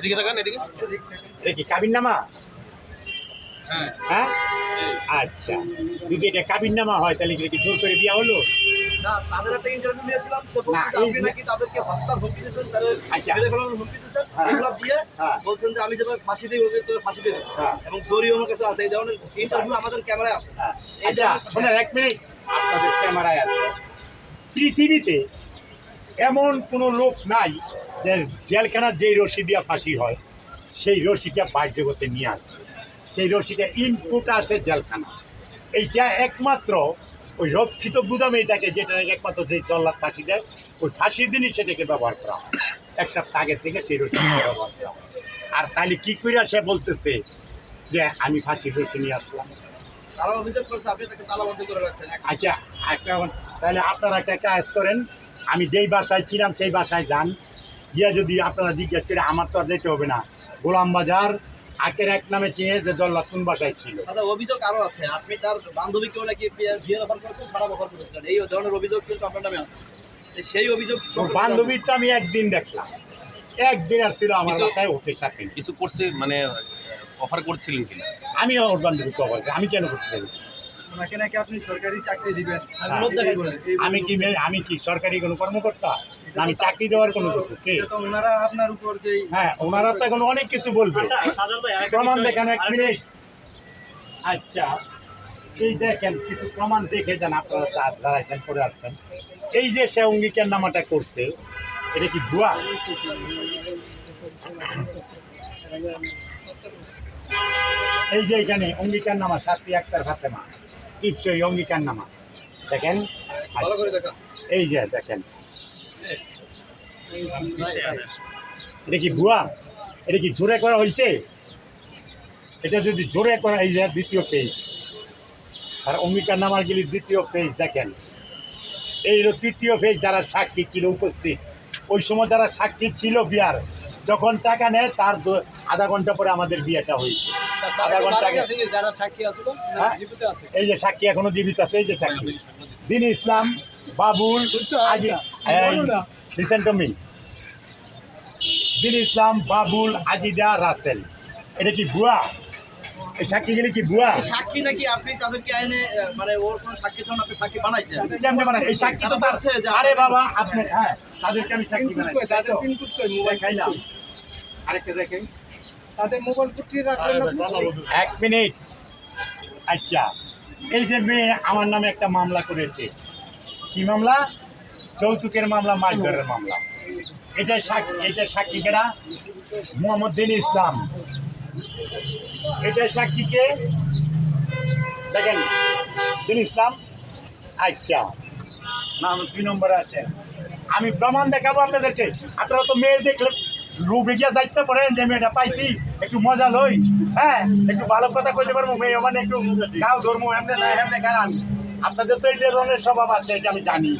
এদিকে তাকান এদিকে। কি কাবির নামা? হ্যাঁ। হ্যাঁ? আচ্ছা। যদি এটা কাবির নামা হয় তাহলে কি জোর করে বিয়া হলো? তাদের একটা ইন্টারভিউ নিয়েছিলাম তো বলছে আপনি নাকি তাদেরকে হত্যার হুমকি দিয়েছেন তাদের আচ্ছা। মেরে ফেলানোর হুমকি দিয়েছেন হ্যাঁ। এগুলো দিয়ে হ্যাঁ। বলছেন যে আমি যেভাবে ফাঁসি দিই তো ফাঁসি দেবো। এবং দড়ি আমার কাছে আছে এই ধরনের ইন্টারভিউ আমাদের ক্যামেরায় আছে। আচ্ছা শোনেন এক মিনিট। আপনাদের ক্যামেরায় আছে। পৃথিবীতে এমন কোনো লোক নাই যে জেলখানার যেই রশি দিয়া ফাঁসি হয় সেই রশিটা বাইর জগতে নিয়ে আসে। সেই রশিটা ইনপুট আসে জেলখানা। এইটা একমাত্র ওই রক্ষিত গুদামে এটাকে যেটা একমাত্র যে জল্লাদ ফাঁসি দেয় ওই ফাঁসির দিনই সেটাকে ব্যবহার করা হয়। এক সপ্তাহ আগের থেকে সেই রশি ব্যবহার করা হয়। আর তাহলে কী করে সে বলতেছে যে আমি ফাঁসির রশি নিয়ে আসলাম আচ্ছা একটা তাহলে আপনারা একটা কাজ করেন আমি যেই বাসায় ছিলাম সেই বাসায় যান। গিয়া যদি আপনারা জিজ্ঞেস করে আমার তো আর যেতে হবে না। গোলাম বাজার আকের এক নামে চিনে যে জল্লাদ কোন বাসায় ছিল। আচ্ছা অভিযোগ আরও আছে। আপনি তার বান্ধবীকেও নাকি বিয়ে বিয়ে অফার করেছেন খারাপ অফার করেছিলেন এই ধরনের অভিযোগ কিন্তু আপনার নামে আছে। সেই অভিযোগ বান্ধবীর তো আমি একদিন দেখলাম। একদিন আসছিল আমার বাসায় ওকে সাথে। কিছু করছে মানে অফার করছিলেন কিনা? আমি ওর বান্ধবী কবর আমি কেন করতে পারি ওনাকে নাকি আপনি সরকারি চাকরি দিবেন? হ্যাঁ। লোভ আমি কি আমি কি সরকারি কোনো কর্মকর্তা? না আমি চাকরি দেওয়ার কোনো কিছু কে? ওনারা আপনার উপর যে হ্যাঁ ওনারা তো এখন অনেক কিছু বলবে। সাজান প্রমাণ দেখেন এক মিনিট। আচ্ছা এই দেখেন কিছু প্রমাণ দেখে যান আপনারা দাঁড়াইছেন করে আসছেন। এই যে সে অঙ্গীকার নামাটা করছে এটা কি ভুয়া? এই যে এখানে অঙ্গীকার নামা সাতটি আক্তার ফাতেমা। টিপসই অঙ্গীকার নামা দেখেন? এই যে দেখেন। এটা কি ভুয়া? এটা কি জোরে করা হয়েছে এটা যদি জোরে করা এই যে দ্বিতীয় পেজ। আর অঙ্গীকার নামার গেলে দ্বিতীয় পেজ দেখেন। এই হলো তৃতীয় পেজ যারা সাক্ষী ছিল উপস্থিত। ওই সময় যারা সাক্ষী ছিল বিয়ার যখন টাকা নেয় তার আধা ঘণ্টা পরে আমাদের বিয়েটা হয়েছে। আধা ঘণ্টা আগে যারা সাক্ষী আছে তো? হ্যাঁ? জীবিত আছে। এই যে সাক্ষী এখনও জীবিত আছে এই যে সাক্ষী। Din Islam Babul listen to me Din Islam Babul আজিদা Rasel. এটা কি বুয়া এই সাক্ষীগুলি কি বুয়া সাক্ষী নাকি আপনি তাদেরকে আইনে মানে ওর কোনো সাক্ষী ছাড়া আপনি সাক্ষী বানাইছেন? কেমনে বানাই? এই সাক্ষী তো তার আরে বাবা আপনি হ্যাঁ তাদেরকে আমি সাক্ষী বানাই। দেখাইলাম। আরেকটা দেখেন। তাদের মোবাইল ফুটিয়ে এক মিনিট। আচ্ছা এই যে মেয়ে আমার নামে একটা মামলা করেছে। কি মামলা? যৌতুকের মামলা মারধরের মামলা। এটা সাক্ষী এটা সাক্ষীকেরা মোহাম্মদ দিন ইসলাম। এটা সাক্ষীকে দেখেন দিন ইসলাম। আচ্ছা নাম দুই নম্বরে আছে? আমি প্রমাণ দেখাবো আপনাদেরকে। আপনারা তো মেয়ে দেখলে রুবে গিয়া যাইতে পারেন যে মেয়েটা পাইছি একটু মজা লই। হ্যাঁ একটু ভালো কথা কইতে পারব মেয়ে মানে একটু গাও ধর্ম এমনি না এমনি কারণ আপনাদের তো এই ধরনের স্বভাব আছে এটা আমি জানি।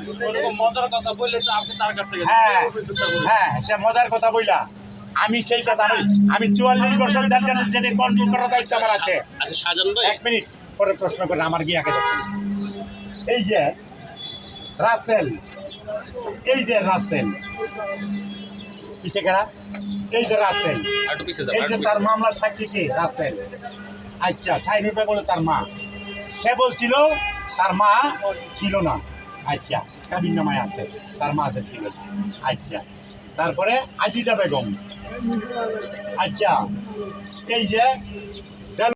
মজার কথা বললে তো আপনি তার কাছে হ্যাঁ হ্যাঁ সে মজার কথা বইলা। আমি সেই কথা নই আমি চুয়াল্লিশ বছর যার যেটা কন্ট্রোল করার দায়িত্ব আমার আছে। আচ্ছা ভাই। এক মিনিট পরে প্রশ্ন করে আমার গিয়ে আগে এই যে রাসেল এই যে রাসেল কিসে কারা এই যে রাসেল। এই যে তার মামলার সাক্ষী কে? রাসেল। আচ্ছা সাইড রূপে বলে তার মা। সে বলছিল তার মা ছিল না। আচ্ছা কাবিন নামায় আছে। তার মা আছে ছিল। আচ্ছা তারপরে আজিদা বেগম। আচ্ছা এই যে